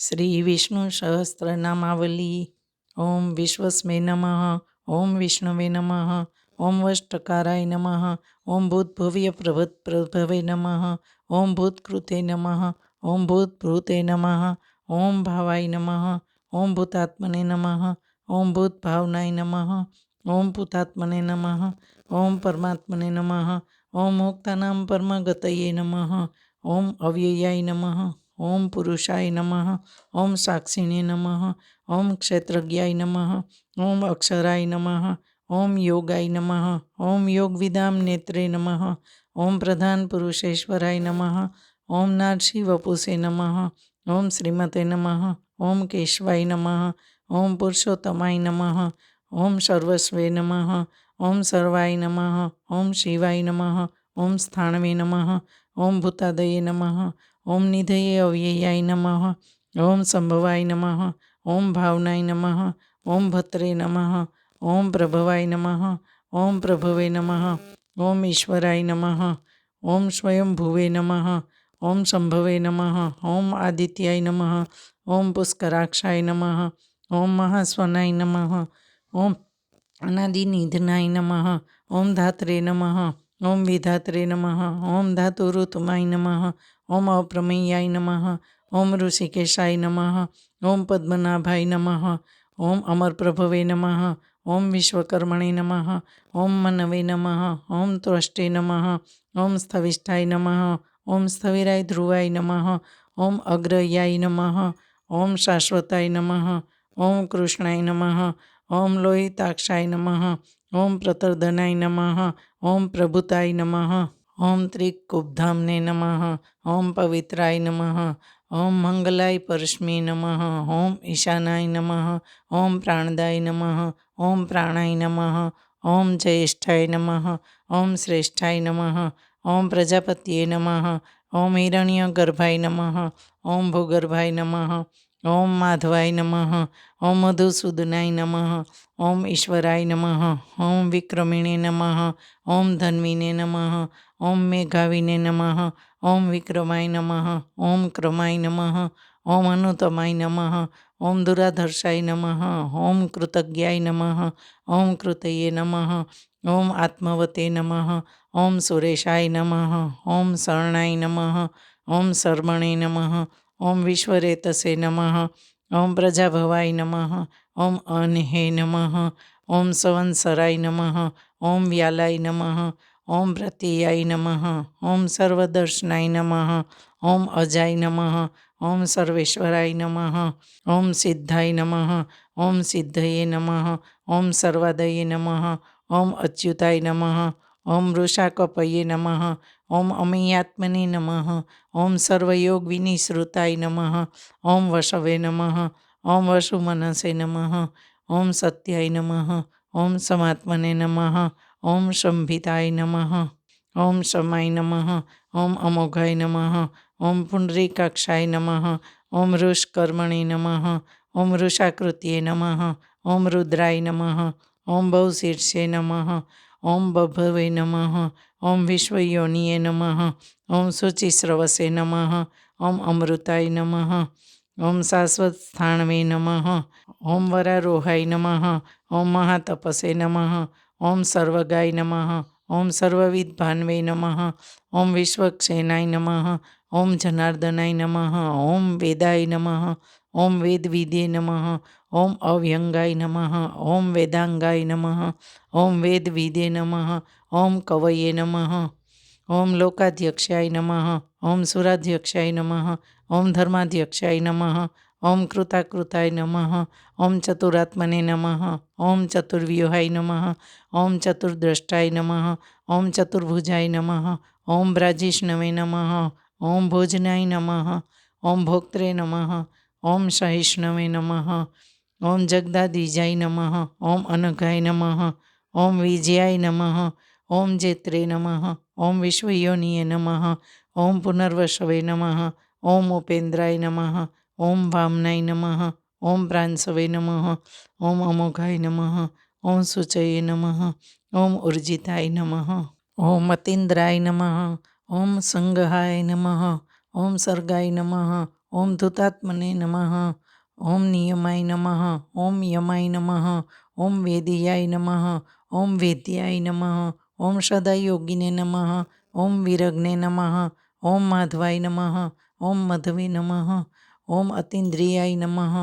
શ્રી વિષ્ણુ સહસ્રનામાવલી ઓમ વિશ્વસ્મે નમઃ ઓમ વિષ્ણવે નમઃ ઓમ વષ્ટકારાય નમઃ ઓમ ભૂતભવ્ય પ્રભત પ્રભવે નમઃ ઓમ ભૂતકૃતે નમઃ ઓમ ભૂતભૂતે નમઃ ઓમ ભાવાય નમઃ ઓમ ભૂતાત્મને નમઃ ઓમ ભૂતભાવનાય નમઃ ઓમ ભૂતાત્મને નમઃ ઓમ પરમાત્મને નમઃ ઓમ મુક્તાનામ પરમગતયે નમઃ ઓમ અવ્યયાય નમઃ ઓમ પુરુષાય નમઃ ઓમ સાક્ષિણે નમઃ ઓમ ક્ષેત્રજ્ઞાય નમઃ ઓમ અક્ષરાય નમઃ ઓમ યોગાય નમઃ ઓમ યોગવિદામ નેત્રે નમઃ ઓમ પ્રધાન પુરુષેશ્વરાય નમઃ ઓમ નારસી વપુષે નમઃ ઓમ શ્રીમતે નમઃ ઓમ કેશવાય નમઃ ઓમ પુરુષોત્તમાય નમઃ ઓમ સર્વસ્વે નમઃ ઓમ સર્વાય નમઃ ઓમ શિવાય નમઃ ઓમ સ્થાણવે નમઃ ઓમ ભૂતાદયે નમઃ ઓમ નિધયે અવ્યયાય નમઃ ઓમ સંભવાય નમઃ ઓમ ભાવનાય નમઃ ઓમ ભત્રે નમઃ ઓમ પ્રભવાય નમઃ ઓમ પ્રભવે નમઃ ઓમ ઈશ્વરાય નમઃ ઓમ સ્વયંભુવે નમઃ ઓમ સંભવે નમઃ ઓમ આદિત્યાય નમઃ ઓમ પુષ્કરાક્ષાય નમઃ ઓમ મહાસ્વનાય નમઃ ઓમ અનાદિનિધનાય નમઃ ઓમ ધાત્રે નમઃ ઓમ વિધાત્રે નમઃ ઓમ ધાતુરુતમાય નમઃ ઓમ અપ્રમેયાય નમઃ ઓમ ઋષિકેશાય નમઃ ઓમ પદ્મનાભાય નમઃ ઓમ અમરપ્રભવે નમઃ ઓમ વિશ્વકર્મણે નમઃ ઓમ મનવે નમઃ ઓમ ત્વષ્ટે નમઃ ઓમ સ્થવિષ્ઠાય નમઃ ઓમ સ્થવિરાય ધ્રુવાય નમઃ ઓમ અગ્રયાય નમઃ ઓમ શાશ્વતાય નમઃ ઓમ કૃષ્ણાય નમઃ ઓમ લોહિતાક્ષાય નમઃ ઓમ પ્રતર્ધનાય નમઃ ઓમ પ્રભુતાય નમઃ ઓમ ત્રિકુબ્ધામને નમઃ ઓમ પવિત્રાય નમઃ ઓમ મંગલાય પરશ્મે નમઃ ઓમ ઈશાનાય નમઃ ઓમ પ્રાણદાય નમઃ ઓમ પ્રાણાય નમઃ ઓમ જ્યેષ્ઠાય નમઃ ઓમ શ્રેષ્ઠાય નમઃ ઓમ પ્રજાપતિએ નમઃ ઓમ હિરણ્ય ગર્ભાય નમઃ ઓમ ભૂગર્ભાય નમઃ ઓમ માધવાય નમઃ ઓમ મધુસૂદનાય નમઃ ઓમ ઈશ્વરાય નમઃ ઓમ વિક્રમિણે નમઃ ઓમ ધન્વીને નમઃ ઓમ મેઘાવીને નમઃ ઓમ વિક્રમાય નમઃ ઓમ ક્રમાય નમઃ ઓમ અનુતમાય નમઃ ઓમ દુરાધર્ષાય નમઃ ઓમ કૃતજ્ઞાય નમઃ ઓમ કૃતયે નમઃ ઓમ આત્મવતે નમઃ ઓમ સુરેશાય નમઃ ઓમ શરણાય નમઃ ઓમ શર્મણે નમઃ ઓમ વિશ્વરેતસે નમઃ ઓમ પ્રજાભવાય નમઃ ઓમ અનહે નમઃ ઓમ સંવત્સરાય નમઃ ઓમ વ્યાલાય નમઃ ઓમ પ્રત્યયાય નમઃ ઓમ સર્વદર્શનાય નમઃ ઓમ અજાય નમઃ ઓમ સર્વેશ્વરાય નમઃ ઓમ સિદ્ધાય નમઃ ઓમ સિદ્ધયે નમઃ ઓમ સર્વાદયે નમઃ ઓમ અચ્યુતાય નમઃ ઓમ વૃષાકપયે નમઃ ઓમ અમયાત્મને નમઃ ઓમ સર્વયોગ વિનિશ્રુતાય નમઃ ઓમ વશવે નમઃ ઓમ વસુમનસે નમઃ ઓમ સત્યાય નમઃ ઓમ સમાત્મને નમઃ ઓમ સંભિતાય નમઃ ઓમ સમાય નમઃ ઓમ અમોઘાય નમઃ ઓમ પુંડરીકાક્ષાય નમઃ ઓમ ઋષકર્મણે નમઃ ઓમ વૃષાકૃત્યે નમઃ ઓમ રુદ્રાય નમઃ ઓમ બહુશીર્ષે નમઃ ઓમ બભવે નમઃ ઓમ વિશ્વયોનિએ નમઃ ઓમ શુચિસ્રવસે નમઃ ઓમ અમૃતાય નમઃ ઓમ શાશ્વત સ્થાણવે નમઃ ઓમ વરારોહાય નમઃ ઓમ મહાતપસે નમઃ ઓમ સર્વગાય નમઃ ઓમ સર્વવિદ ભાનવે નમઃ ઓમ વિશ્વક્ષેનાય નમઃ ઓમ જનાર્દનાય નમઃ ઓમ વેદાય નમઃ ઓમ વેદવિદે નમઃ ઓમ અવ્યંગાય નમઃ ઓમ વેદાંગાય નમઃ ઓમ વેદવિદે નમઃ ઓમ કવયે નમઃ ઓમ લોકાધ્યક્ષાય નમઃ ઓમ સુરાધ્યક્ષાય નમઃ ઓમ ધર્માધ્યક્ષાય નમઃ ઓમ કૃતાકૃતાય નમઃ ઓમ ચતુરાત્મને નમઃ ઓમ ચતુર્વ્યુહાય નમઃ ઓમ ચતુર્દ્રષ્ટાય નમઃ ઓમ ચતુર્ભુજાય નમઃ ઓમ બ્રાજીષ્ણવે નમઃ ઓમ ભોજનાય નમઃ ઓમ ભોક્ત્રે નમઃ ઓમ સહિષ્ણવે નમઃ ઓમ જગદાદિજાય નમઃ ઓમ અનઘાય નમઃ ઓમ વિજયાય નમઃ ઓમ જેત્રે નમઃ ઓમ વિશ્વયોનિએ નમઃ ઓમ પુનર્વસવે નમઃ ઓમ ઉપેન્દ્રાય નમઃ ઓમ વામનાય નમઃ ઓમ પ્રાંસવે નમઃ ઓમ અમોઘાય નમઃ ઓમ સુચયે નમઃ ઓમ ઉર્જિતાય નમઃ ઓમ અતીન્દ્રાય નમઃ ઓમ સંગહાય નમઃ ઓમ સર્ગાય નમઃ ઓમ ધૂતાત્મને નમઃ ઓમ નિયમાય નમઃ ઓમ યમાય નમઃ ઓમ વેદિયાય નમઃ ઓમ વેદ્યાય નમઃ ઓમ સદાયોગિને નમઃ ઓમ વિરગ્ને નમઃ ઓમ માધવાય નમઃ ઓમ મધવી નમઃ ઓમ અતિન્દ્રિયાય નમઃ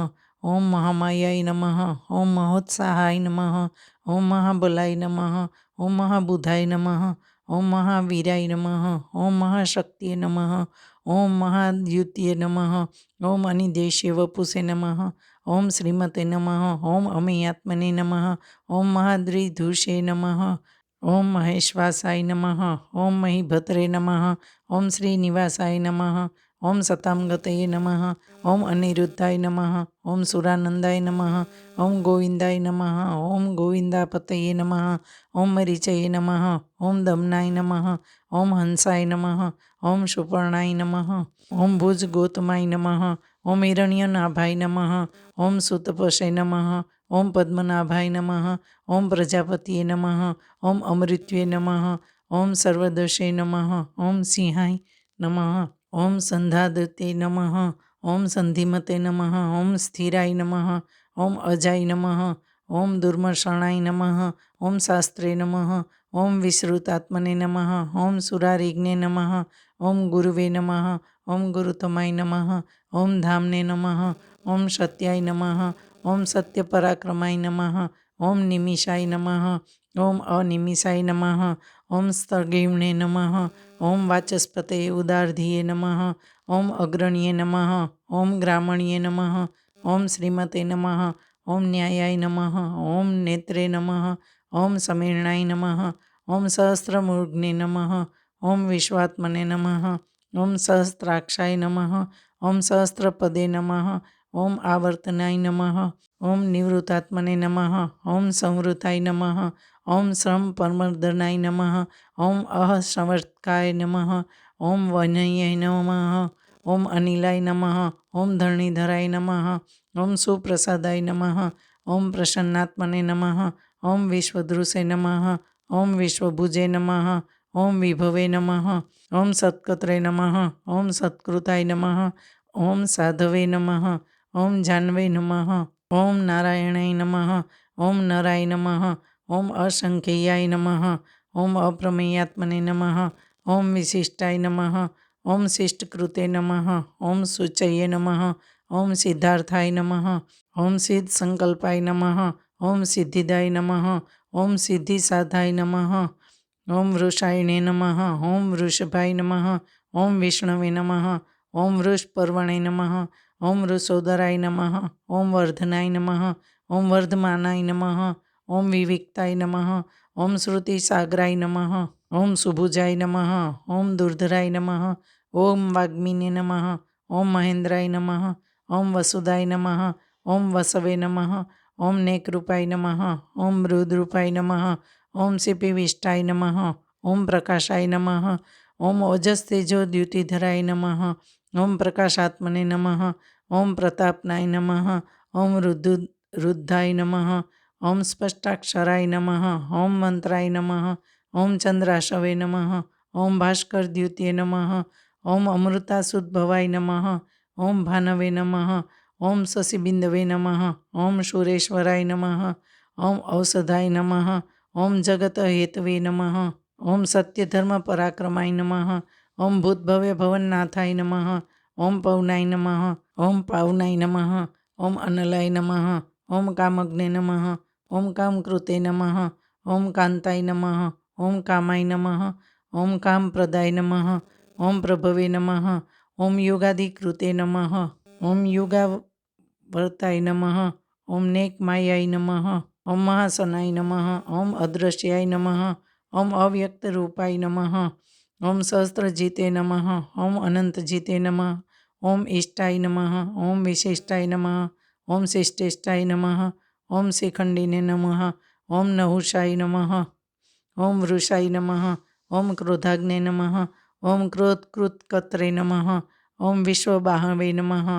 ઓમ મહામાયાય નમઃ ઓમ મહોત્સાહાય નમઃ ઓમ મહાબલાય નમઃ ઓમ મહાબુધાય નમઃ ઓમ મહાવીરાય નમઃ ઓમ મહાશક્તિએ નમઃ ઓમ મહાદ્યુતિએ નમઃ ઓમ અનિદેશ્ય વપુષે નમઃ ઓમ શ્રીમતે નમઃ ઓમ અમેયાત્મને નમઃ ઓમ મહાદ્રિધુષે નમઃ ઓમ મહેશ્વાસાય નમઃ ઓમ મહીભદ્રે નમઃ ઓમ શ્રીનિવાસાય નમઃ ઓમ સતાંગતયે નમઃ ઓમ અનિરુદ્ધાય નમઃ ઓમ સુરાનંદાય નમઃ ઓમ ગોવિંદાય નમઃ ઓમ ગોવિંદાપતયે નમઃ ઓમ મરીચયે નમઃ ઓમ દમનાય નમઃ ઓમ હંસાય નમઃ ઓમ સુપર્ણાય નમઃ ઓમ ભુજગોતમાય નમઃ ઓમ હિરણ્યનાભાય નમઃ ઓમ સુતપશે નમઃ ઓમ પદ્મનાભાય નમઃ ઓમ પ્રજાપતિએ નમઃ ઓમ અમૃત્યે નમઃ ઓમ સર્વદશે નમઃ ઓમ સિંહાય નમઃ ઓમ સંધાદતે નમઃ ઓમ સંધિમતે નમઃ ઓમ સ્થિરાય નમઃ ઓમ અજાય નમઃ ઓમ દુર્મર્ષણાય નમઃ ઓમ શાસ્ત્રે નમઃ ઓમ વિશ્રુતાત્મને નમઃ ઓમ સુરારિજ્ઞે નમઃ ઓમ ગુરુવે નમઃ ઓમ ગુરુતમાય નમઃ ઓમ ધામને નમઃ ઓમ સત્યાય નમઃ ઓમ સત્યપરાક્રમાય નમઃ ઓમ નિમિષાય નમઃ ઓમ અનિમિષાય નમઃ ઓમ સ્થગિમ્ને નમઃ ઓમ વાચસ્પતે ઉદારધિયે નમઃ ઓમ અગ્રણીએ નમઃ ઓમ ગ્રામણીએ નમઃ ઓમ શ્રીમતે નમઃ ઓમ ન્યાયાય નમઃ ઓમ નેત્રે નમઃ ઓમ સમીર્ણાય નમઃ ઓમ સહસ્રમૂર્ધને નમઃ ઓમ વિશ્વાત્મને નમઃ ઓમ સહસ્ત્રાક્ષાય નમઃ ઓમ સહસ્ત્રપદે નમઃ ઓમ આવર્તનાય નમઃ ઓમ નિવૃત્તાત્મને નમઃ ઓમ સંવૃતાય નમઃ ઓમ શ્રમ પરમર્દનાય નમઃ ઓમ અહ સંવર્તકાય નમઃ ઓમ વનયે નમઃ ઓમ અનિલાય નમઃ ઓમ ધરણીધરાય નમઃ ઓમ સુપ્રસાદાય નમઃ ઓમ પ્રસન્નાત્મને નમઃ ઓમ વિશ્વદૃશે નમઃ ઓમ વિશ્વભુજે નમઃ ઓમ વિભવે નમઃ ઓમ સત્કત્રે નમઃ ઓમ સત્કૃતાય નમઃ ઓમ સાધવે નમઃ ઓમ જાનવે નમઃ ઓમ નારાયણાય નમઃ ઓમ નરાય નમઃ ઓમ અસંખ્યાય નમઃ ઓમ અપ્રમેયાત્મને નમઃ ઓમ વિશિષ્ટાય નમઃ ઓમ શિષ્ટકૃતે નમઃ ઓમ શુચયે નમઃ ઓમ સિદ્ધાર્થાય નમઃ ઓમ સિદ્ધ સંકલ્પાય નમઃ ઓમ સિદ્ધિદાય નમઃ ઓમ સિદ્ધિસાધાય નમઃ ઓમ વૃષાયણે નમઃ ઓમ વૃષભાય નમઃ ઓમ વિષ્ણવે નમઃ ઓમ વૃષપર્વણે નમઃ ઓમ વૃષોદરાય નમઃ ઓમ વર્ધનાય નમઃ ઓમ વર્ધમાનાય નમઃ ઓમ વિવેકતાય નમઃ ઓમ શ્રુતિસાગરાય નમઃ ઓમ સુભુજાય નમઃ ઓમ દુર્ધરાય નમઃ ઓમ વાગ્મીને નમઃ ઓમ મહેન્દ્રાય નમઃ ઓમ વસુદાય નમઃ ઓમ વસવે નમઃ ઓમ નેકરૂપાય નમઃ ઓમ રુદ્રૂપાય નમઃ ઓમ સિપિવિષ્ટાય નમઃ ઓમ પ્રકાશાય નમઃ ઓમ ઓજસ્તેજો દ્યુતિધરાય નમઃ ઓમ પ્રકાશાત્મને નમઃ ઓમ પ્રતાપનાય નમઃ ઓમ રુદ્રુ રુદ્ધાય નમઃ ઓમ સ્પષ્ટાક્ષરાય નમઃ ઓમ મંત્રાય નમઃ ઓમ ચંદ્રાશવે નમઃ ઓમ ભાસ્કર દ્યુત્ય નમઃ ઓમ અમૃતાસુદ્ભવાય નમઃ ઓમ ભાનવે નમઃ ઓમ શશિબિંદવે નમઃ ઓમ સુરેશ્વરાય નમઃ ઓમ ઔષધાય નમઃ ઓમ જગત હેતવે નમઃ ઓમ સત્યધર્મ પરાક્રમાય નમઃ ઓમ ભૂતભવ્ય ભવનનાથાય નમઃ ઓમ પૌનાય નમઃ ઓમ પાવનાય નમઃ ઓમ અનલાય નમઃ ઓમ કામગ્ને નમઃ ઓમ કામકૃતે નમઃ ઓમ કાંતાય નમઃ ઓમ કામાય નમઃ ઓમ કામપ્રદાય નમઃ ઓમ પ્રભવે નમઃ ઓમ યોગાધિકૃતે નમઃ ઓમ યોગાવર્તાય નમઃ ઓમ નેકમાયાય નમઃ ઓમ મહાસનાય નમઃ ઓમ અદ્રશ્યાય નમઃ ઓમ અવ્યક્તરૂપાય નમઃ ઓમ સહસ્ત્રજીતે નમઃ ઓમ અનંતજીતે નમઃ ઓમ ઇષ્ટાય નમઃ ઓમ વિશિષ્ટાય નમઃ ઓમ શિષ્ટેષ્ટાય નમઃ ઓમ શિખંડીને નમઃ ઓમ નહુષાય નમઃ ઓમ વૃષાય નમઃ ઓમ ક્રોધાગ્ને નમઃ ઓમ ક્રોધકૃત્કત્રે નમઃ ઓમ વિશ્વબાહવે નમઃ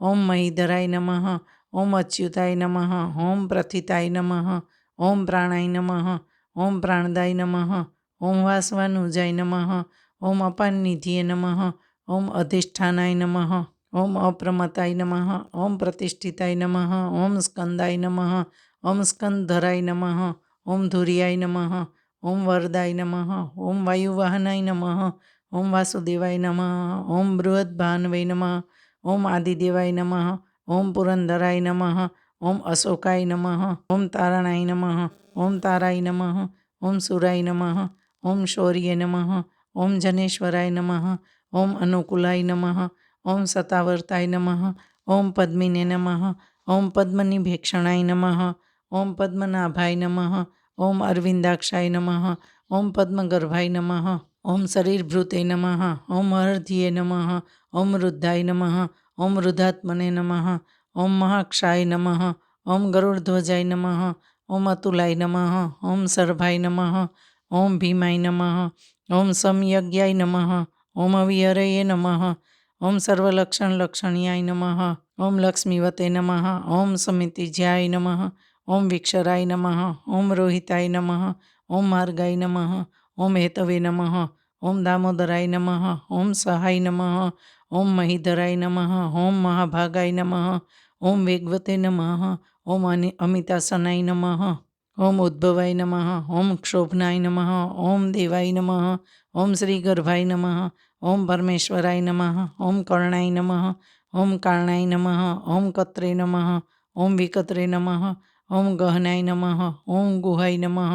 ઓમ મહિધરાય નમઃ ઓમ અચ્યુતાય નમઃ ઓમ પ્રથિતાય નમઃ ઓમ પ્રાણાય નમઃ ઓમ પ્રાણદાય નમઃ ઓમ વાસવાનુજાય નમઃ ઓમ અપાનનિધિએ નમઃ ઓમ અધિષ્ઠાનાય નમઃ ઓમ અપ્રમતાય નમઃ ઓમ પ્રતિષ્ઠિતાય નમઃ ઓમ સ્કંદાય નમઃ ઓમ સ્કંદધરાય નમઃ ઓમ ધુર્યાય નમઃ ઓમ વરદાય નમઃ ઓમ વાયુવાહનાય નમઃ ઓમ વાસુદેવાય નમઃ ઓમ બૃહદ્ભાનવે નમઃ ઓમ આદિદેવાય નમઃ ઓમ પુરંદરાય નમઃ ઓમ અશોકાય નમઃ ઓમ તારણાય નમઃ ઓમ તારાય નમઃ ઓમ સુરાય નમઃ ઓમ શૌર્ય નમઃ ઓમ જનેશ્વરાય નમઃ ઓમ અનુકૂલાય નમઃ ઓમ સતાવર્તાય નમઃ ઓમ પદ્મિને નમઃ ઓમ પદ્મનિભેક્ષણાય નમઃ ઓમ પદ્મનાભાય નમઃ ઓમ અરવિંદાક્ષાય નમઃ ઓમ પદ્મગર્ભાય નમઃ ઓમ શરીરભૃતે નમઃ ઓમ અર્ધ્યે નમઃ ઓમ રુદ્ધાય નમઃ ઓમ રુધાત્મને નમઃ ઓમ મહાક્ષાય નમઃ ઓમ ગરુડધ્વજાય નમઃ ઓમ અતુલાય નમઃ ઓમ સર્ભાય નમઃ ઓમ ભીમાય નમઃ ઓમ સમયજ્ઞાય નમઃ ઓમ અવિહરયે નમઃ ઓમ સર્વલક્ષણ લક્ષણ્યાય નમઃ ઓમ લક્ષ્મીવતે નમઃ ઓમ સમિતિજ્યાય નમઃ ઓમ વિક્ષરાય નમઃ ઓમ રોહિતાય નમઃ ઓમ માર્ગાય નમઃ ઓમ હેતવે નમઃ ઓમ દામોદરાય નમઃ ઓમ સહાય નમઃ ઓમ મહિધરાય નમઃ ઓમ મહાભાગાય નમઃ ઓમ વેગવતે નમઃ ઓમ અમિતાસનાય નમઃ ઓમ ઉદ્ભવાય નમઃ ઓમ ક્ષોભનાય નમઃ ઓમ દેવાય નમઃ ઓમ શ્રીગર્ભાય નમઃ ઓમ પરમેશ્વરાય નમઃ ઓમ કર્ણાય નમઃ ઓમ કારણાય નમઃ ઓમ કત્રે નમઃ ઓમ વિકત્રે નમઃ ઓમ ગહનાય નમઃ ઓમ ગુહાય નમઃ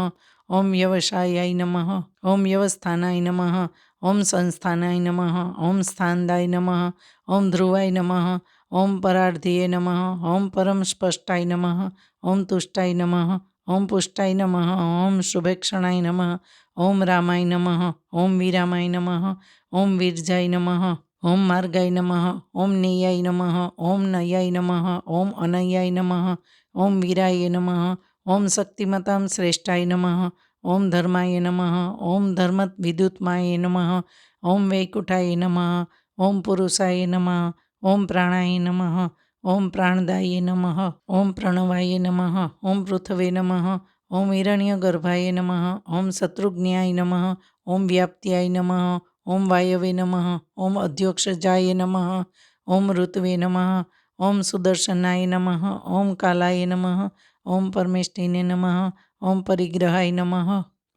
ઓમ વ્યવસાયાય નમઃ ઓમ વ્યવસ્થાનાય નમઃ ઓમ સંસ્થાનાય નમઃ ઓમ સ્થાનદાય નમઃ ઓમ ધ્રુવાય નમઃ ઓમ પરાર્ધ્યે નમઃ ઓમ પરમ સ્પષ્ટાય નમઃ ઓમ તુષ્ટાય નમઃ ઓમ પુષ્ટાય નમઃ ઓમ શુભેક્ષણાય નમઃ ઓમ રામાય નમઃ ઓમ વિરામાય નમઃ ઓમ વીરજાય નમઃ ઓમ માર્ગાય નમઃ ઓમ નેયાય નમઃ ઓમ નયાય નમઃ ઓમ અનયાય નમઃ ઓમ વીરાય નમઃ ઓમ શક્તિમતાં શ્રેષ્ઠાય નમઃ ઓમ ધર્માય નમઃ ઓમ ધર્મ વિદ્યુતમાય નમઃ ઓમ વૈકુંઠાય નમઃ ઓમ પુરુષાય નમઃ ઓમ પ્રાણાય નમઃ ઓમ પ્રાણદાયે નમઃ ઓમ પ્રણવાય નમઃ ઓમ પૃથવે નમઃ ઓમ હિરણ્યગર્ભાય નમઃ ઓમ શત્રુઘ્ન્યાય નમઃ ઓમ વ્યાપ્ત્યાય નમઃ ઓમ વાયવે નમઃ ઓમ અધ્યોક્ષજાય નમઃ ઓમ ઋત્વે નમઃ ઓમ સુદર્શનાય નમઃ ઓમ કાલાય નમઃ ઓમ પરમેષ્ઠિને નમઃ ઓમ પરિગ્રહાય નમઃ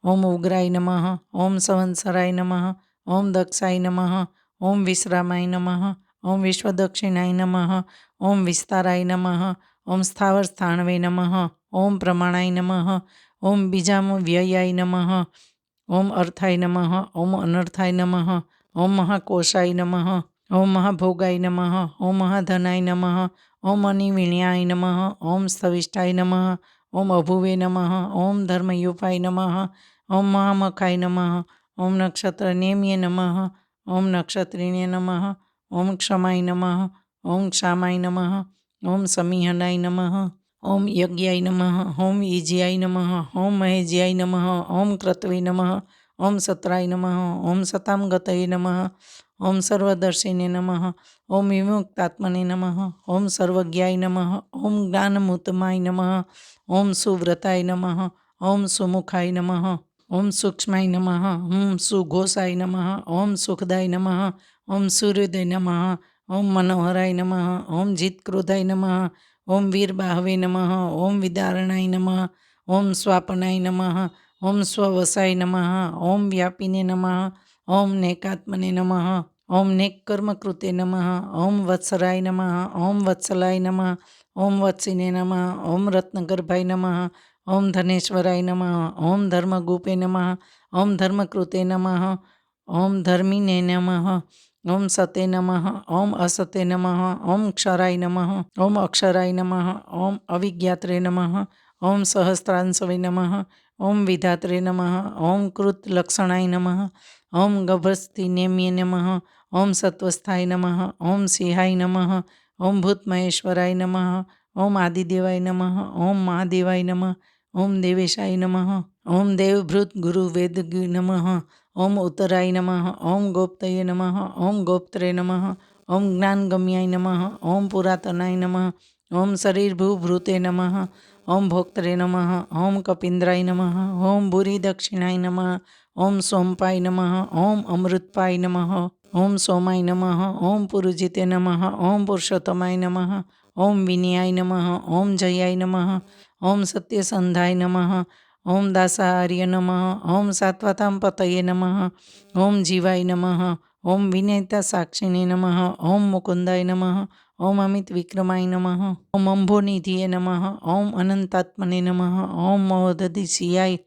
ઓમ ઉગ્રાય નમઃ ઓમ સંવત્સરાય નમઃ ઓમ દક્ષાય નમઃ ઓમ વિશ્રામાય નમઃ ઓમ વિશ્વદક્ષિણાય નમઃ ઓમ વિસ્તારાય નમઃ ઓમ સ્થાવર સ્થાણવે નમઃ ઓમ પ્રમાણાય નમઃ ઓમ બીજામ વ્યયાય નમઃ ઓમ અર્થાય નમઃ ઓમ અનર્થાય નમઃ ઓમ મહાકોશાય નમઃ ઓમ મહાભોગાય નમઃ ઓમ મહાધનાય નમઃ ઓમ અનિવિણ્યાય નમઃ ઓમ સવિષ્ટાય નમઃ ઓમ અભુવે નમઃ ઓમ ધર્મયુપાય નમઃ ઓમ મહામખાય નમઃ ઓમ નક્ષત્ર નેમ્ય નમઃ ઓમ નક્ષત્રિણ્ય નમઃ ઓમ ક્ષમાય નમઃ ઓમ ક્ષામાય નમઃ ઓમ સમીહનાય નમઃ ઓમ યજ્ઞાય નમઃ ઓમ ઈજ્યાય નમઃ ઓમ મહેજ્યાય નમઃ ઓમ ક્રતવે નમઃ ઓમ સત્રાય નમઃ ઓમ સતામ ગતય નમઃ ઓમ સર્વદર્શિને નમઃ ઓમ વિમુક્તાત્મને નમઃ ઓમ સર્વજ્ઞાય નમઃ ઓમ જ્ઞાનમૂતમાય નમઃ ઓમ સુવ્રતાય નમઃ ઓમ સુમુખાય નમઃ ઓમ સૂક્ષ્માય નમઃ ઓમ સુઘોષાય નમઃ ઓમ સુખદાય નમઃ ઓમ સૂર્યોદય નમઃ ઓમ મનોહરાય નમઃ ઓમ જીતક્રોધાય નમઃ ઓમ વીરબાહવે નમઃ ઓમ વિદારણાય નમઃ ઓમ સ્વાપનાય નમઃ ઓમ સ્વવસાય નમઃ ઓમ વ્યાપીને નમઃ ઓમ નેકાત્મને નમઃ ઓમ નેકકર્મકૃતે નમઃ ઓમ વત્સરાય નમઃ ઓમ વત્સલાય નમઃ ઓમ વત્સિને નમઃ ઓમ રત્નગર્ભાય નમઃ ઓમ ધનેશ્વરાય નમઃ ઓમ ધર્મગુપે નમઃ ઓમ ધર્મકૃતે નમઃ ઓમ ધર્મિને નમઃ ઓમ સતે નમઃ ઓમ અસતે નમઃ ઓમ ક્ષરાય નમઃ ઓમ અક્ષરાય નમઃ ઓમ અવિજ્ઞાત્રે નમઃ ઓમ સહસ્રાંશવે નમઃ ઓમ વિધાત્રે નમઃ ઓમ કૃત લક્ષણાય નમઃ ઓમ ગભસ્તિનેમ્ય નમઃ ઓમ સત્વસ્થાય નમઃ ઓમ સિંહાય નમઃ ઓમ ભૂતમહેશ્વરાય નમઃ ઓમ આદિદેવાય નમઃ ઓમ મહાદેવાય નમઃ ઓમ દેવેશાય નમઃ ઓમ દેવભૃત ગુરુ વેદ નમઃ ઓમ ઉત્તરાય નમઃ ઓમ ગોપ્તયે નમઃ ઓમ ગોપ્ત્રે નમઃ ઓમ જ્ઞાનગમ્યાય નમઃ ઓમ પુરાતનાય નમઃ ઓમ શરીરભૂભૃતે નમઃ ઓમ ભોક્ત્રે નમઃ ઓમ કપિન્દ્રાય નમઃ ઓમ ભૂરી દક્ષિણાય નમઃ ઓમ સોમપાય નમઃ ઓમ અમૃતપાય નમઃ ઓમ સોમાય નમઃ ઓમ પુરુજિતે નમઃ ઓમ પુરુષોત્તમાય નમઃ ઓમ વિનયાય નમઃ ઓમ જયાય નમઃ ઓમ સત્યસંધાય નમઃ ઓમ દાસાહાર્ય નમઃ ઓમ સાત્વતામ પતયે નમઃ ઓમ જીવાય નમઃ ઓમ વિનેતા સાક્ષીને નમઃ ઓમ મુકુંદાય નમઃ ઓમ અમિત વિક્રમાય નમઃ ઓમ અંભોનિધિએ નમઃ ઓમ અનંતાત્મને નમઃ ઓમ મહોદધિશિયાય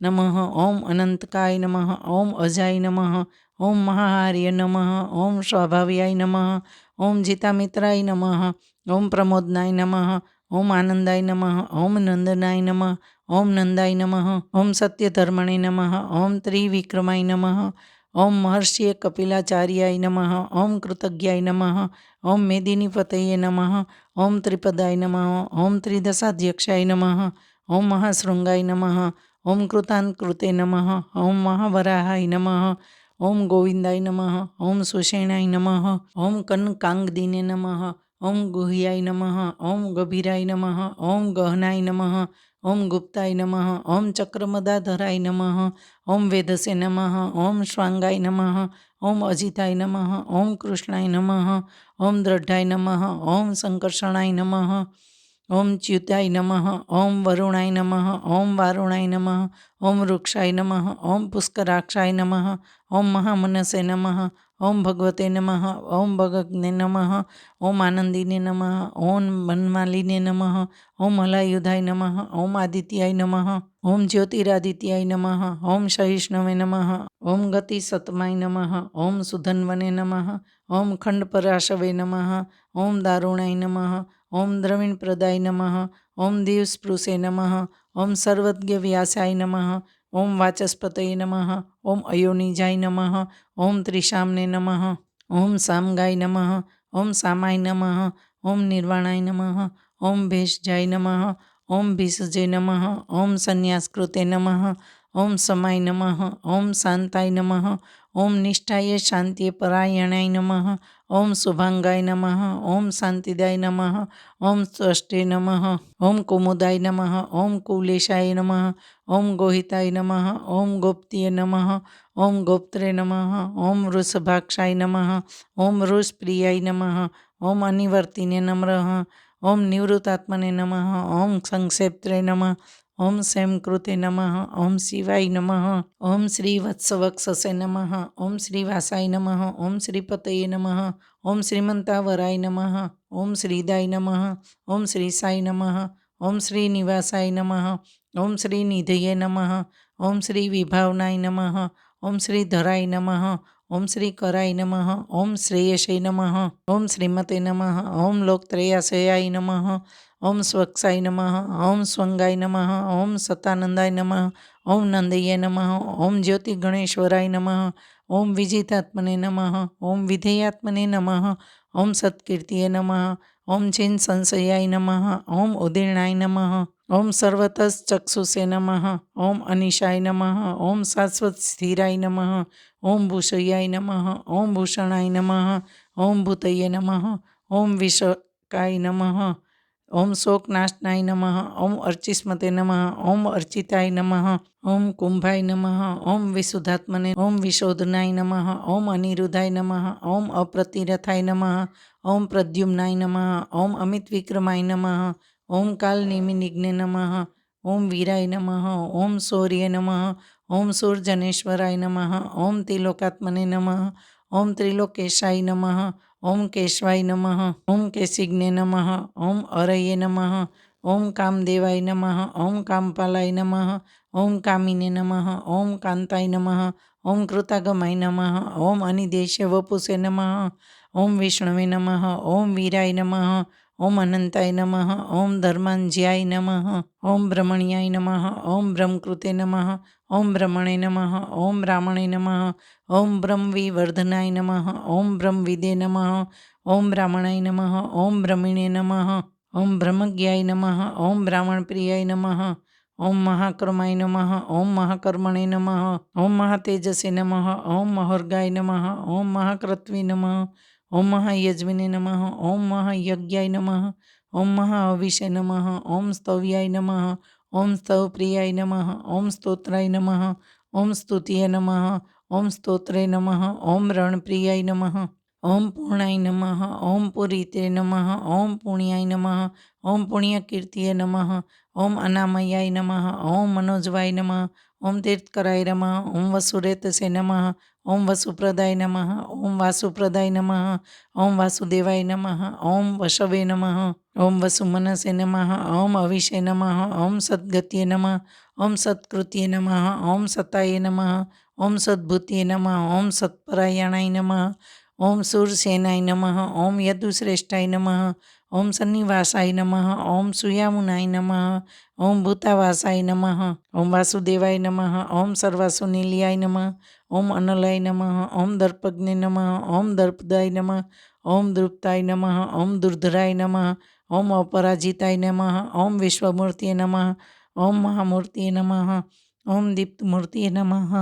નમઃ ઓમ અનંતકાય નમઃ ઓમ અજાય નમઃ ઓમ મહાહાર્ય નમઃ ઓમ સ્વભાવ્યાય નમઃ ઓમ જીતામિત્રાય નમઃ ઓમ પ્રમોદનાય નમઃ ઓમ આનંદાય નમઃ ઓમ નંદનાય નમઃ ઓમ નંદાય નમઃ ઓમ સત્યધર્મણે નમઃ ઓમ ત્રિવિક્રમાય નમઃ ઓમ મહર્ષિએ કપિલાચાર્યાય નમઃ ઓમ કૃતજ્ઞાય નમઃ ઓમ મેદિનીપતયે નમઃ ઓમ ત્રિપદાય નમઃ ઓમ ત્રિદશાધ્યક્ષાય નમઃ ઓમ મહાશૃંગાય નમઃ ઓમ કૃતાંકૃતે નમઃ ઓમ મહાવરાહાય નમઃ ઓમ ગોવિંદાય નમઃ ઓમ સુષેણાય નમઃ ઓમ કનકાંગદીને નમઃ ઓમ ગુહ્યાય નમઃ ઓમ ગભીરાય નમઃ ઓમ ગહનાય નમઃ ઓમ ગુપ્તાય નમઃ ઓમ ચક્રમદાધરાય નમઃ ઓમ વેદસે નમઃ ઓમ શ્વાંગાય નમઃ ઓમ અજિતાય નમઃ ઓમ કૃષ્ણાય નમઃ ઓમ દ્રઢાય નમઃ ઓમ સંકર્ષણાય નમઃ ઓમ ચ્યુતાય નમઃ ઓમ વરુણાય નમઃ ઓમ વારુણાય નમઃ ઓમ વૃક્ષાય નમઃ ઓમ પુષ્કરાક્ષાય નમઃ ઓમ મહામનસે નમઃ ઓમ ભગવતે નમઃ ઓમ ભગતને નમઃ ઓમ આનંદીને નમઃ ઓમ મન્માલિને નમઃ ઓમ હલાયુધાય નમઃ ઓમ આદિત્યાય નમઃ ઓમ જ્યોતિરાદિત્યાય નમઃ ઓમ સહિષ્ણવે નમઃ ઓમ ગતિ સતમાય નમઃ ઓમ સુધન્વને નમઃ ઓમ ખંડપરાશવે નમઃ ઓમ દારુણાય નમઃ ઓમ દ્રવિણ પ્રદાય નમઃ ઓમ દિવસ્પૃશે નમઃ ઓમ સર્વજ્ઞ વ્યાસાય નમઃ ઓમ વાચસ્પતય નમઃ ઓમ અયોનિજાય નમઃ ઓમ ત્રિશામને નમઃ ઓમ સામગાય નમઃ ઓમ સામાય નમઃ ઓમ નિર્વાણાય નમઃ ઓમ ભેષજાય નમઃ ઓમ ભીષજય નમઃ ઓમ સંન્યાસકૃતે નમઃ ઓમ સમાય નમઃ ઓમ શાંતાય નમઃ ઓમ નિષ્ઠાય શાંતિએ પરાયણાય નમઃ ઓમ શુભાંગાય નમઃ ઓમ શાંતિદાય નમઃ ઓમ સ્વષ્ટે નમઃ ઓમ કુમુદાય નમઃ ઓમ કુલેશાય નમઃ ઓમ ગોહિતાય નમઃ ઓમ ગોપ્તિય નમઃ ઓમ ગોપ્ત્રે નમઃ ઓમ વૃષભાક્ષાય નમઃ ઓમ વૃષપ્રિયાય નમઃ ઓમ અનિવર્તિને નમ્રઃ ઓમ નિવૃત્તાત્મને નમઃ ઓમ સંક્ષેપ્ત્રે નમઃ ઓમ સેમ કૃતે નમઃ ઓમ શિવાય નમઃ ઓમ શ્રી વત્સવક્ષસે નમઃ ઓમ શ્રી વાસાય નમઃ ઓમ શ્રીપતયે નમઃ ઓમ શ્રીમંતાવરાય નમઃ ઓમ શ્રીદાય નમઃ ઓમ શ્રીસાય નમઃ ઓમ શ્રી નિવાસાય નમઃ ઓમ શ્રી નિધયે નમઃ ઓમ શ્રી વિભાવનાય નમઃ ઓમ શ્રી ધરાય નમઃ ઓમ શ્રી કરાય નમઃ ઓમ શ્રેયસે નમઃ ઓમ શ્રીમતે નમઃ ઓમ લોકત્રેયાશયાય નમઃ ઓમ સ્વક્ષાય નમઃ ઓમ સ્વંગાય નમઃ ઓમ સતાનંદાય નમઃ ઓમ નંદૈય નમઃ ઓમ જ્યોતિ ગણેશ્વરાય નમઃ ઓમ વિજિતાત્મને નમઃ ઓમ વિધેયાત્મને નમઃ ઓમ સત્કીર્તિએ નમઃ ઓમ ચિન સંશયાય નમઃ ઓમ ઉદીર્ણાય નમઃ ઓમ સર્વતસ ચક્ષુષે નમઃ ઓમ અનિશાય નમઃ ઓમ શાશ્વત સ્થિરાય નમઃ ઓમ ભૂષયાય નમઃ ઓમ ભૂષણાય નમઃ ઓમ ભૂતયે નમઃ ઓમ વિશકાય નમઃ ઓમ શોકનાશનાય નમઃ ઓમ અર્ચિસ્મતે નમઃ ઓમ અર્ચિતાય નમઃ ઓમ કુંભાય નમઃ ઓમ વિશુદ્ધાત્મને ઓમ વિશોધનાય નમઃ ઓમ અનિરુદ્ધાય નમઃ ઓમ અપ્રતિરથાય નમઃ ઓમ પ્રદ્યુમ્નાય નમઃ ઓમ અમિત વિક્રમાય નમઃ ઓમ કાલનિમિનિગ્ને નમઃ ઓમ વીરાય નમઃ ઓમ સૌર્ય નમઃ ઓમ સૂર્જનેશ્વરાય નમઃ ઓમ ત્રિલોકાત્મને નમઃ ઓમ ત્રિલોકેશાય નમઃ ઓમ કેશવાય નમઃ ઓમ કેશિગ્ને નમઃ ઓમ અરયે નમઃ ઓમ કામદેવાય નમઃ ઓમ કામપાલાય નમઃ ઓમ કામિને નમઃ ઓમ કાંતાય નમઃ ઓમ કૃતાગમાય નમઃ ઓમ અનિદેશ્ય વપુષે નમઃ ઓમ વિષ્ણવે નમઃ ઓમ વીરાય નમઃ ઓમ અનંતાય નમઃ ઓમ ધર્માંજ્યાય નમઃ ઓમ બ્રહ્મણ્યાય નમઃ ઓમ બ્રહ્મકૃતે નમઃ ઓમ બ્રહ્મણે નમઃ ઓમ બ્રાહ્મણે નમઃ ઓમ બ્રહ્મવિવર્ધનાય નમઃ ઓમ બ્રહ્મવિદે નમઃ ઓમ બ્રાહ્મણાય નમઃ ઓમ બ્રહ્મિણે નમઃ ઓમ બ્રહ્મજ્ઞાય નમઃ ઓમ બ્રાહ્મણપ્રિયાય નમઃ ઓમ મહાકર્માય નમઃ ઓમ મહાકર્મણે નમઃ ઓમ મહાતેજસે નમઃ ઓમ મહોર્ગાય નમઃ ઓમ મહાકૃત્વી નમઃ ઓમ મહાયજ્ઞને નમઃ ઓમ મહાયજ્ઞાય નમઃ ઓમ મહાઅવિષય નમઃ ઓમ સ્તવ્યાય નમઃ ઓમ સ્તવપ્રિયાય નમઃ ઓમ સ્તોત્રાય નમઃ ઓમ સ્તુતિય નમઃ ઓમ સ્તોત્રે નમઃ ઓમ રણપ્રિયાય નમઃ ઓમ પૂર્ણાય નમઃ ઓમ પુરીતે નમઃ ઓમ પુણ્યાય નમઃ ઓમ પુણ્યકીર્તિય નમઃ ઓમ અનામયાય નમઃ ઓમ મનોજવાય નમઃ ઓમ તીર્થકરાય નમઃ ઓમ વસુરેતસે નમઃ ઓમ વસુપ્રદાય નમઃ ઓમ વાસુપ્રદાય નમઃ ઓમ વાસુદેવાય નમઃ ઓમ વશવે નમઃ ઓમ વસુમનસે નમઃ ઓમ અવિષે નમઃ ઓમ સદગત્યે નમઃ ઓમ સત્કૃત્યે નમઃ ઓમ સતાય નમઃ ઓમ સદ્ભૂત્યે નમઃ ઓમ સત્પરાયણાય નમઃ ઓમ શૂરસેનાય નમઃ ઓમ યદુશ્રેષ્ઠાય નમઃ ઓમ સન્નિવાસાય નમઃ ઓમ સુયામુનાય નમઃ ઓમ ભૂતાવાસાય નમઃ ઓમ વાસુદેવાય નમઃ ઓમ સર્વાસુનિલયાય નમઃ ઓમ અનલાય નમઃ ઓમ દર્પજ્ઞે નમઃ ઓમ દર્પદાય નમઃ ઓમ દૃપ્તાય નમઃ ઓમ દુર્ધરાય નમઃ ઓમ અપરાજિતાય નમઃ ઓમ વિશ્વમૂર્તિએ નમઃ ઓમ મહામૂર્તિએ નમઃ ઓમ દીપ્તમૂર્તિએ નમઃ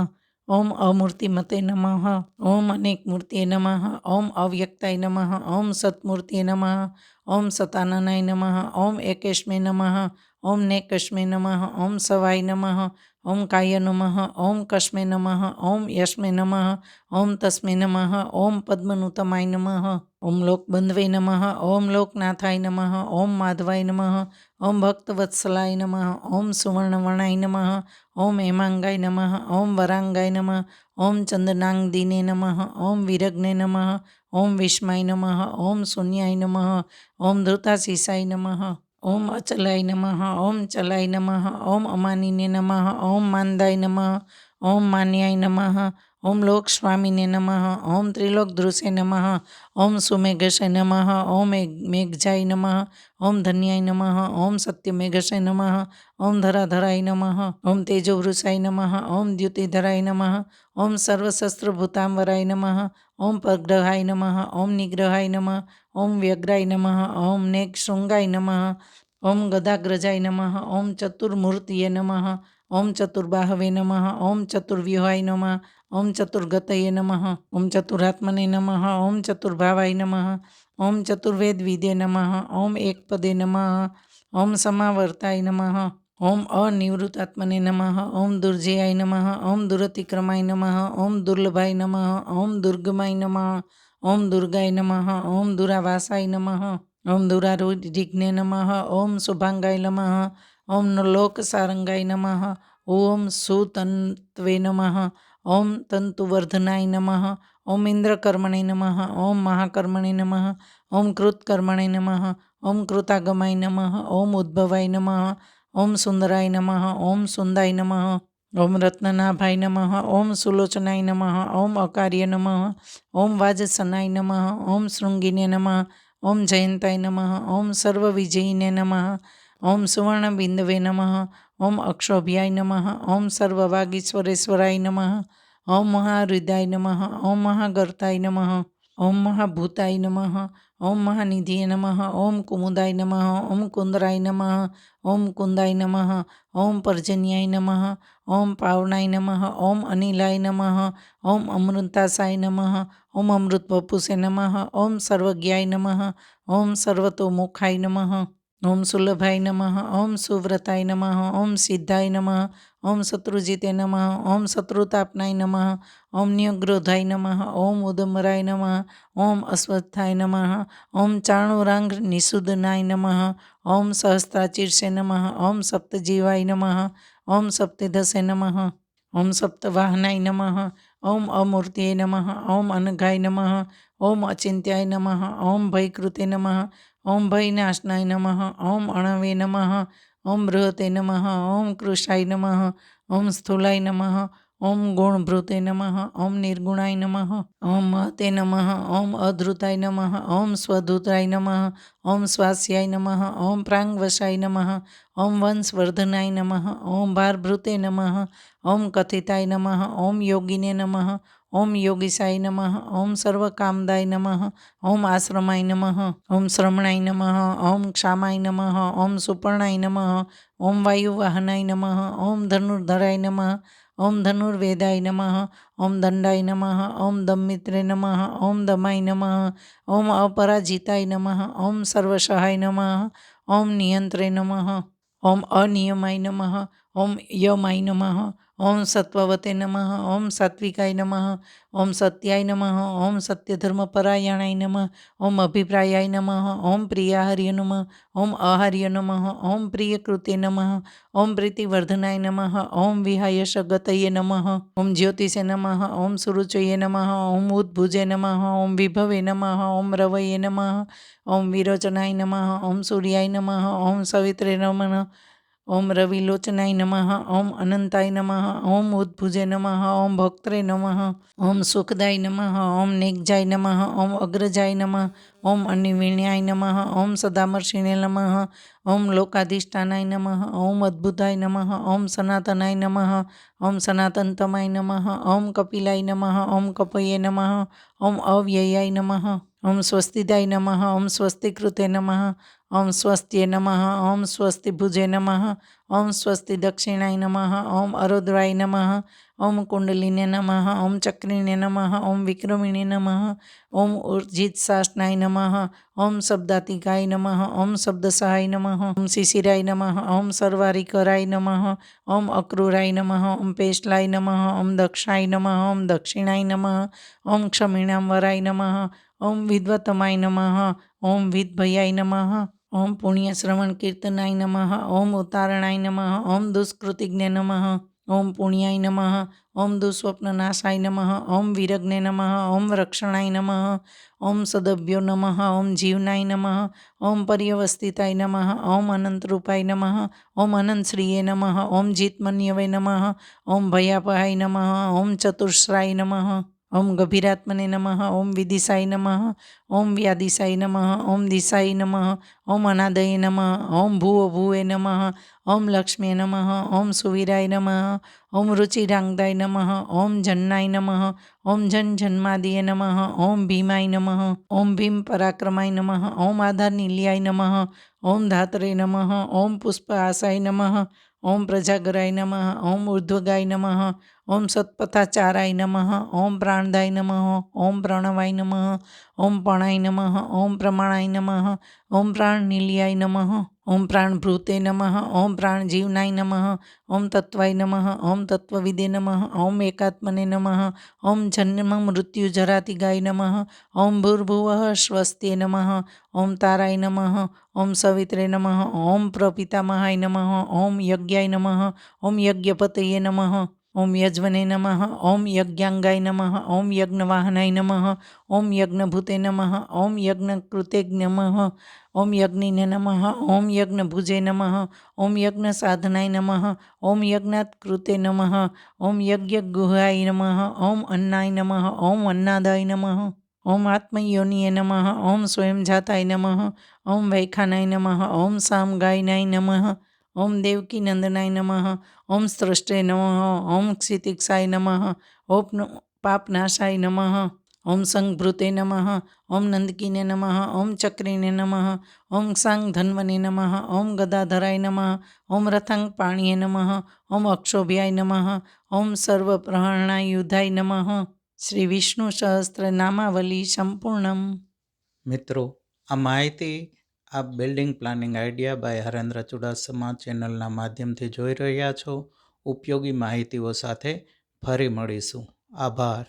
ઓમ અમૂર્તિમતે નમઃ, ઓમ અનેક મૂર્તિએ નમઃ, ઓમ અવ્યક્તાય નમઃ, ઓમ સત્મૂર્તિએ નમઃ, ઓમ સતાનનાય નમઃ, ઓમ એકેશ્મે નમઃ, ઓમ નેકશ્મે નમઃ, ઓમ સવાય નમઃ ઓમ કાય નમઃ ઓમ કસ્મે નમઃ ઓમ યસ્મે નમઃ ઓમ તસ્મે નમઃ ઓમ પદ્મનુતમાય નમઃ ઓમ લોકબંધવે નમઃ ઓમ લોકનાથાય નમઃ ઓમ માધવાય નમઃ ઓમ ભક્તવત્સલાય નમઃ ઓમ સુવર્ણવર્ણાય નમઃ ઓમ હેમાંગાય નમઃ ઓમ વરાંગાય નમઃ ઓમ ચંદનાંગદીને નમઃ ઓમ વિરગ્ને નમઃ ઓમ વિસ્માય નમઃ ઓમ શૂન્યાય નમઃ ઓમ ધૃતાશીષાય નમઃ ઓમ અચલાય નમઃ ઓમ ચલાય નમઃ ઓમ અમાનીને નમઃ ઓમ માનદાય નમઃ ઓમ માન્યાય નમઃ ઓમ લોકસ્વામીને નમઃ ઓમ ત્રિલોકધ્રુસે નમઃ ઓમ સુમેઘસે નમઃ ઓમ મેઘજાય નમઃ ઓમ ધન્યાય નમઃ ઓમ સત્યમેઘશે નમઃ ઓમ ધરાધરાય નમઃ ઓમ તેજોવૃષાય નમઃ ઓમ દ્યુતિધરાય નમઃ ઓમ સર્વશસ્ત્રભૂતાંબરાય નમઃ ઓમ પરગ્રહાય નમઃ ઓમ નિગ્રહાય નમઃ ઓમ વ્યગ્રાય નમઃ ઓમ નેગશૃંગાય નમઃ ઓમ ગદાગ્રજાય નમઃ ઓમ ચતુર્મૂર્તિએ નમઃ ઓમ ચતુર્બાહવે નમઃ ઓમ ચતુર્વ્યુહાય નમઃ ઓમ ચતુર્ગતયે નમઃ ઓમ ચતુરાત્મને નમઃ ઓમ ચતુર્ભાવાય નમઃ ઓમ ચતુર્વેદવિદે નમઃ ઓમ એકપદે નમઃ ઓમ સમાવર્તાય નમઃ ઓમ અનિવૃત્તાત્મને નમઃ ઓમ દુર્જયાય નમઃ ઓમ દુરતિક્રમાય નમઃ ઓમ દુર્લભાય નમઃ ઓમ દુર્ગમાય નમઃ ઓમ દુર્ગાય નમઃ ઓમ દુરાવાસાય નમઃ ઓમ દુરારુધિગ્ને નમઃ ઓમ શુભાંગાય નમઃ ઓમ લોકસારંગાય નમઃ ઓમ સુતન્ત્વે નમઃ ઓમ તંતુવર્ધનાય નમઃ ઓમ ઇન્દ્રકર્મણે નમઃ ઓમ મહાકર્મણે નમઃ ઓમ કૃતકર્મણે નમઃ ઓમ કૃતાગમાય નમઃ ઓમ ઉદ્ભવાય નમઃ ઓમ સુંદરાય નમઃ ઓમ સુંદાય નમઃ ઓમ રત્નનાભાય નમઃ ઓમ સુલોચનાય નમઃ ઓમ અકાર્ય નમઃ ઓમ વાજસનાય નમઃ ઓમ શૃંગીને નમઃ ઓમ જયંતાય નમઃ ઓમ સર્વવિજયીને નમઃ ઓમ સુવર્ણબિંદવે નમઃ ઓમ અક્ષોભ્યાય નમઃ ઓમ સર્વવાગીશ્વરેશ્વરાય નમઃ ઓમ મહાહૃદયાય નમઃ ઓમ મહાગર્તાય નમઃ ઓમ મહાભૂતાય નમઃ ઓમ મહાનિધિએ નમઃ ઓમ કુમુદાય નમઃ ઓમ કુંદરાય નમઃ ઓમ કુંદાય નમઃ ઓમ પર્જન્યાય નમઃ ઓમ પાવનાય નમઃ ઓમ અનિલાય નમઃ ઓમ અમૃતાસાય નમઃ ઓમ અમૃતવપુષે નમઃ ઓમ સર્વજ્ઞાય નમઃ ઓમ સર્વતોમુખાય નમઃ ઓમ સુલભાય નમઃ ઓમ સુવ્રતાય નમઃ ઓમ સિદ્ધાય નમઃ ઓમ શત્રુજીતે નમઃ ઓમ શત્રુતાપનાય નમઃ ઓમ નિયગ્રોધાય નમઃ ઓમ ઉદમરાય નમઃ ઓમ અશ્વત્થાય નમઃ ઓમ ચાણુરાંગ નિષુદનાય નમઃ ઓમ સહસ્ત્રાચીર્ષે નમઃ ઓમ સપ્તજીવાય નમઃ ઓમ સપ્તદશે નમઃ ઓમ સપ્તવાહનાય નમઃ ઓમ અમૂર્તિય નમઃ ઓમ અનઘાય નમઃ ઓમ અચિંત્યાય નમઃ ઓમ ભયકૃતે નમઃ ઓમ ભયનાશનાય નમઃ ઓમ અણવે નમઃ ઓમ બૃહતે નમઃ ઓમ કૃષાય નમઃ ઓમ સ્થૂલાય નમઃ ઓમ ગુણભૃતે નમઃ ઓમ નિર્ગુણાય નમઃ ઓમ મહતે નમઃ ઓમ અધૃતાય નમઃ ઓમ સ્વધૂતાય નમઃ ઓમ સ્વાસ્યાય નમઃ ઓમ પ્રાંગવશાય નમઃ ઓમ વંશવર્ધનાય નમઃ ઓમ ભારભૃતે નમઃ ઓમ કથિતાય નમઃ ઓમ યોગિને નમઃ ઓમ યોગીસાય નમઃ ઓમ સર્વકામદાય નમઃ ઓમ આશ્રમાય નમઃ ઓમ શ્રમણાય નમઃ ઓમ ક્ષામાય નમઃ ઓમ સુપર્ણાય નમઃ ઓમ વાયુવાહનાય નમઃ ઓમ ધનુર્ધરાય નમઃ ઓમ ધનુર્વેદાય નમઃ ઓમ દંડાય નમઃ ઓમ દમિત્રે નમઃ ઓમ દમાય નમઃ ઓમ અપરાજિતાય નમઃ ઓમ સર્વસહાય નમઃ ઓમ નિયંત્રે નમઃ ઓમ અનિયમાય નમઃ ઓમ યમાય નમઃ ઓમ સત્વવતે નમઃ ઓમ સાત્વિકાય નમઃ ઓમ સત્યાય નમઃ ઓમ સત્યધર્મપરાયણાય નમઃ ઓમ અભિપ્રાયાય નમઃ ઓમ પ્રિયાહર્ય નમઃ ઓમ આહાર્ય નમઃ ઓમ પ્રિયકૃતે નમઃ ઓમ પ્રીતિવર્ધનાય નમઃ ઓમ વિહાયશ ગતયે નમઃ ઓમ જ્યોતિષે નમઃ ઓમ સુરુચયે નમઃ ઓમ ઉદ્ભુજે નમઃ ઓમ વિભવે નમઃ ઓમ રવયે નમઃ ઓમ વિરોચનાય નમઃ ઓમ સૂર્યાય નમઃ ઓમ સવિત્રે નમઃ ઓમ રવિલોચનાય નમઃ ઓમ અનંતાય નમઃ ઓમ ઉદ્ભુજે નમઃ ઓમ ભક્તરે નમઃ ઓમ સુખદાય નમઃ ઓમ નેગજાય નમઃ ઓમ અગ્રજાય નમઃ ઓમ અનિવિણ્યાય નમઃ ઓમ સદામર્ષિણે નમઃ ઓમ લોકાધિષ્ઠાનાય નમઃ ઓમ અદ્ભુતાય નમઃ ઓમ સનાતનાય નમઃ ઓમ સનાતનતમાય નમઃ ઓમ કપિલાય નમઃ ઓમ કપયે નમઃ ઓમ અવ્યયાય નમઃ ઓમ સ્વસ્તિદાય નમઃ ઓમ સ્વસ્તિકૃતે નમઃ ઓમ સ્વસ્તિએ નમઃ ઓમ સ્વસ્તિભુજે નમઃ ઓમ સ્વસ્તિ દક્ષિણાય નમઃ ઓમ અરોદ્રાય નમઃ ઓમ કુંડલિને નમઃ ઓમ ચક્રીને નમઃ ઓમ વિક્રમિણે નમઃ ઓમ ઉર્જિતશાસનાય નમઃ ઓમ શબ્દાતિકાય નમઃ ઓમ શબ્દસહાય નમઃ ઓમ શિશિરાય નમઃ ઓમ સર્વારિકરાય નમઃ ઓમ અક્રૂરાય નમઃ ઓમ પેશલાય નમઃ ઓમ દક્ષાય નમઃ ઓમ દક્ષિણાય નમઃ ઓમ ક્ષમિણાંવરાય નમઃ ઓમ વિદ્વતમાય નમઃ ઓમ વિદ્ભયાય નમઃ ઓમ પુણ્યશ્રવણ કીર્તનાય નમઃ ઓમ ઉતારણાય નમઃ ઓમ દુષ્કૃતિજ્ઞ નમઃ ઓમ પુણ્યાય નમઃ ઓમ દુસ્વપ્નનાશાય નમઃ ઓમ વિરગ્ને નમઃ ઓમ રક્ષણાય નમઃ ઓમ સદભ્યો નમઃ ઓમ જીવનાય નમઃ ઓમ પર્યવસ્થિતાય નમઃ ઓમ અનંતરૂપાય નમઃ ઓમ અનંતશ્રીએ નમઃ ઓમ જીતમન્યવે નમઃ ઓમ ભયાપહાય નમઃ ઓમ ચતુર્શ્રાય નમઃ ઓમ ગભીરાત્મને નમઃ ઓમ વિદિશાય નમઃ ઓમ વ્યાદિશાય નમઃ ઓમ દિશાય નમઃ ઓમ અનાદય નમઃ ઓમ ભૂવો ભૂવે નમઃ ઓમ લક્ષ્મી નમઃ ઓમ સુવીરાય નમઃ ઓમ રુચિરાંગદાય નમઃ ઓમ જન્નાય નમઃ ઓમ જન જન્માદિય નમઃ ઓમ ભીમાય નમઃ ઓમ ભીમ પરાક્રમાય નમઃ ઓમ આધાર નિલયાય નમઃ ઓમ ધાત્રે નમઃ ઓમ પુષ્પ આસાય નમઃ ઓમ પ્રજાગરાય નમઃ, ઓમ ઉર્ધ્વગાય નમઃ, ઓમ સત્પથાચારાય નમઃ, ઓમ પ્રાણદાય નમઃ, ઓમ પ્રણવાય નમઃ, ઓમ પણાય નમઃ, ઓમ પ્રમાણાય નમઃ, ઓમ પ્રાણનિલયાય નમઃ ઓમ પ્રાણભૃતે નમઃ ઓમ પ્રાણજીવનાય નમઃ ઓમ તત્વાય નમઃ ઓમ તત્વવિદે નમઃ ઓમ એકાત્મને નમઃ ઓમ જન્મ મૃત્યુ જરાતિગાય નમઃ ઓમ ભૂર્ભુવ સ્વસ્તે નમઃ ઓમ તારાય નમઃ ઓમ સવિત્રે નમઃ ઓમ પ્રપિતામહાય નમઃ ઓમ યજ્ઞાય નમઃ ઓમ યજ્ઞપતયે નમઃ ઓમ યજ્વને નમઃ ઓમ યજ્ઞાંગાય નમઃ ઓમ યજ્ઞવાહનાય નમઃ ઓમ યજ્ઞભૂતે નમઃ ઓમ યજ્ઞકૃતે નમઃ ઓમ યજ્ઞિને નમઃ ઓમ યજ્ઞભુજે નમઃ ઓમ યજ્ઞ સાધનાય નમઃ ઓમ યજ્ઞાત્કૃતે નમઃ ઓમ યજ્ઞગુહાય નમઃ ઓમ અન્નાય નમઃ ઓમ અન્નાદાય નમઃ ઓમ આત્મયોનિએ નમઃ ઓમ સ્વયંજાતાય નમઃ ઓમ વૈખાનાય નમઃ ઓમ સામગાયનાય નમઃ ઓમ દેવકીનંદનાય નમઃ ઓમ સ્રષ્ટે નમઃ ઓમ ક્ષિતિક્ષાય નમઃ ઓપ પાપનાશાય નમઃ ઓમ સંઘભૃતે નમઃ ઓમ નંદકીને નમઃ ઓમ ચક્રીને નમઃ ઓમ સાંગ ધન્વને નમઃ ઓમ ગદાધરાય નમઃ ઓમ રથાંગ પાણીએ નમઃ ઓમ અક્ષોભ્યાય નમઃ ઓમ સર્વપ્રહરણાયુધાય નમઃ શ્રી વિષ્ણુ સહસ્ત્ર નામાવલી સંપૂર્ણમ મિત્રો આ માહિતી આપ building planning idea by Harendra Chudasama ચેનલના માધ્યમથી જોઈ રહ્યા છો. ઉપયોગી માહિતીઓ સાથે ફરી મળીશું. આભાર.